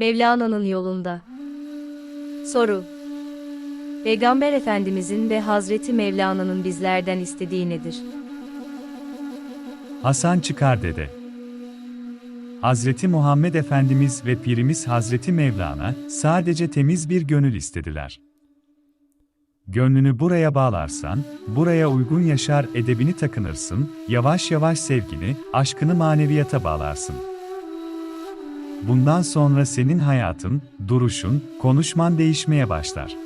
Mevlana'nın yolunda. Soru. Peygamber Efendimizin ve Hazreti Mevlana'nın bizlerden istediği nedir? Hasan çıkar dede. Hazreti Muhammed Efendimiz ve Pirimiz Hazreti Mevlana sadece temiz bir gönül istediler. Gönlünü buraya bağlarsan, buraya uygun yaşar edebini takınırsın, yavaş yavaş sevgini, aşkını maneviyata bağlarsın. Bundan sonra senin hayatın, duruşun, konuşman değişmeye başlar.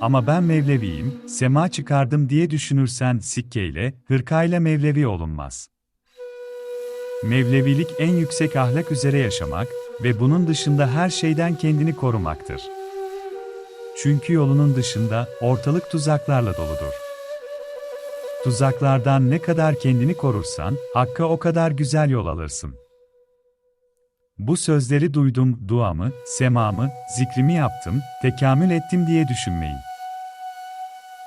Ama ben Mevleviyim, sema çıkardım diye düşünürsen sikkeyle, hırkayla Mevlevi olunmaz. Mevlevilik en yüksek ahlak üzere yaşamak ve bunun dışında her şeyden kendini korumaktır. Çünkü yolunun dışında ortalık tuzaklarla doludur. Tuzaklardan ne kadar kendini korursan, Hakk'a o kadar güzel yol alırsın. Bu sözleri duydum, duamı, semamı, zikrimi yaptım, tekamül ettim diye düşünmeyin.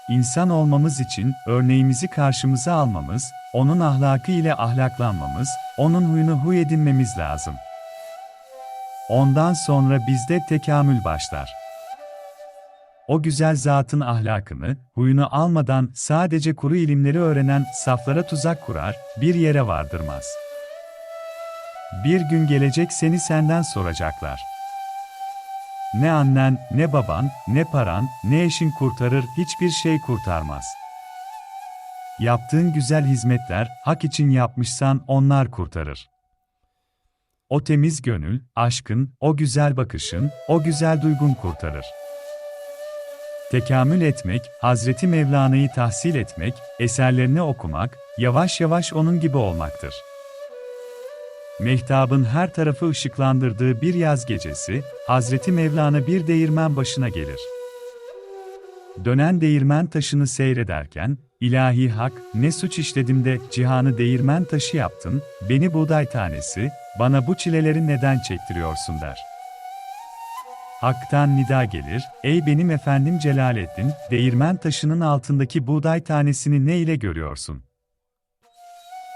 İnsan olmamız için örneğimizi karşımıza almamız, onun ahlakı ile ahlaklanmamız, onun huyunu huy edinmemiz lazım. Ondan sonra bizde tekamül başlar. O güzel zatın ahlakını, huyunu almadan sadece kuru ilimleri öğrenen saflara tuzak kurar, bir yere vardırmaz. Bir gün gelecek seni senden soracaklar. Ne annen, ne baban, ne paran, ne eşin kurtarır, hiçbir şey kurtarmaz. Yaptığın güzel hizmetler, hak için yapmışsan onlar kurtarır. O temiz gönül, aşkın, o güzel bakışın, o güzel duygun kurtarır. Tekamül etmek, Hazreti Mevlana'yı tahsil etmek, eserlerini okumak, yavaş yavaş onun gibi olmaktır. Mehtabın her tarafı ışıklandırdığı bir yaz gecesi, Hazreti Mevlana bir değirmen başına gelir. Dönen değirmen taşını seyrederken, ilahi hak, ne suç işledim de cihanı değirmen taşı yaptın, beni buğday tanesi, bana bu çileleri neden çektiriyorsun der. Hak'tan nida gelir, ey benim efendim Celaleddin, değirmen taşının altındaki buğday tanesini ne ile görüyorsun?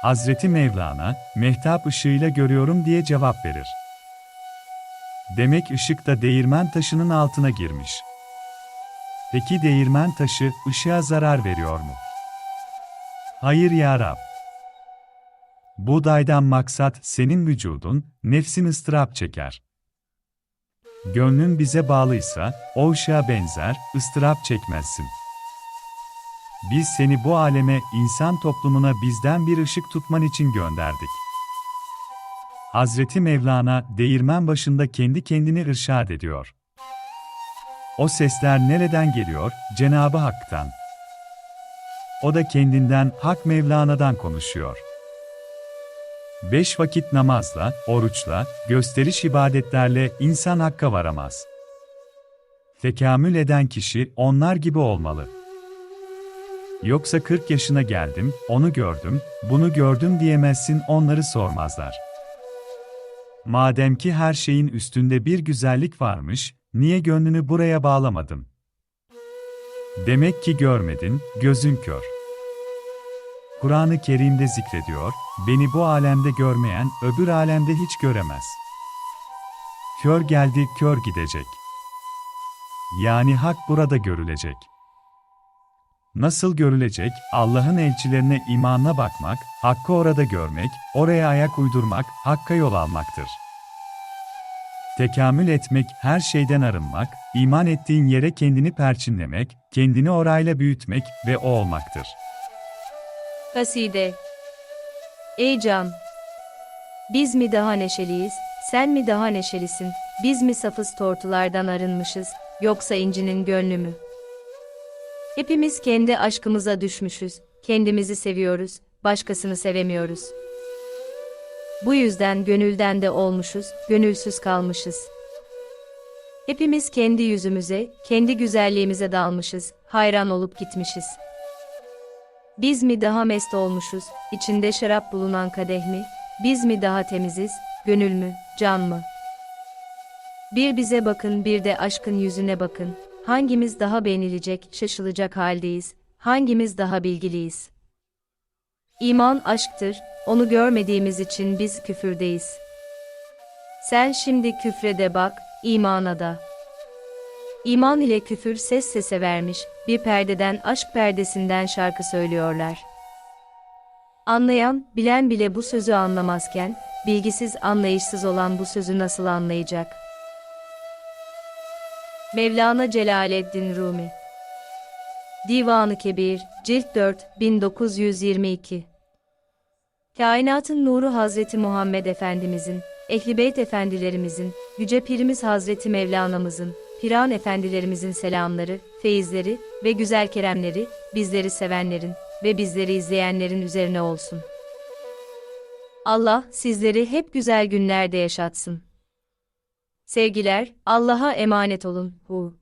Hazreti Mevlana, mehtap ışığıyla görüyorum diye cevap verir. Demek ışık da değirmen taşının altına girmiş. Peki değirmen taşı ışığa zarar veriyor mu? Hayır ya Rab. Buğdaydan maksat senin vücudun, nefsin ıstırap çeker. Gönlün bize bağlıysa, o ışığa benzer, ıstırap çekmezsin. Biz seni bu aleme, insan toplumuna bizden bir ışık tutman için gönderdik. Hazreti Mevlana, değirmen başında kendi kendini irşad ediyor. O sesler nereden geliyor? Cenabı Hak'tan. O da kendinden, Hak Mevlana'dan konuşuyor. Beş vakit namazla, oruçla, gösteriş ibadetlerle insan hakka varamaz. Tekamül eden kişi onlar gibi olmalı. Yoksa 40 yaşına geldim, onu gördüm, bunu gördüm diyemezsin onları sormazlar. Madem ki her şeyin üstünde bir güzellik varmış, niye gönlünü buraya bağlamadın? Demek ki görmedin, gözün kör. Kur'an-ı Kerim'de zikrediyor, beni bu alemde görmeyen öbür alemde hiç göremez. Kör geldi, kör gidecek. Yani hak burada görülecek. Nasıl görülecek? Allah'ın elçilerine imanla bakmak, hakkı orada görmek, oraya ayak uydurmak, hakka yol almaktır. Tekamül etmek, her şeyden arınmak, iman ettiğin yere kendini perçinlemek, kendini orayla büyütmek ve o olmaktır. Kaside. Ey can! Biz mi daha neşeliyiz, sen mi daha neşelisin, biz mi safız tortulardan arınmışız, yoksa incinin gönlü mü? Hepimiz kendi aşkımıza düşmüşüz, kendimizi seviyoruz, başkasını sevemiyoruz. Bu yüzden gönülden de olmuşuz, gönülsüz kalmışız. Hepimiz kendi yüzümüze, kendi güzelliğimize dalmışız, hayran olup gitmişiz. Biz mi daha mest olmuşuz, içinde şarap bulunan kadeh mi? Biz mi daha temiziz, gönül mü, can mı? Bir bize bakın bir de aşkın yüzüne bakın. Hangimiz daha beğenilecek, şaşılacak haldeyiz? Hangimiz daha bilgiliyiz? İman aşktır, onu görmediğimiz için biz küfürdeyiz. Sen şimdi küfrede bak, imana da. İman ile küfür ses sese vermiş, bir perdeden aşk perdesinden şarkı söylüyorlar. Anlayan, bilen bile bu sözü anlamazken, bilgisiz, anlayışsız olan bu sözü nasıl anlayacak? Mevlana Celaleddin Rumi Divanı Kebir, Cilt 4, 1922 Kainatın nuru Hazreti Muhammed Efendimizin, Ehli Beyt Efendilerimizin, Yüce Pirimiz Hazreti Mevlana'mızın, Piran Efendilerimizin selamları, feyizleri ve güzel keremleri, bizleri sevenlerin ve bizleri izleyenlerin üzerine olsun. Allah sizleri hep güzel günlerde yaşatsın. Sevgiler, Allah'a emanet olun. Hu.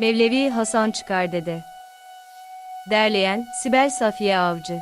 Mevlevi Hasan Çıkar Dede Derleyen Sibel Safiye Avcı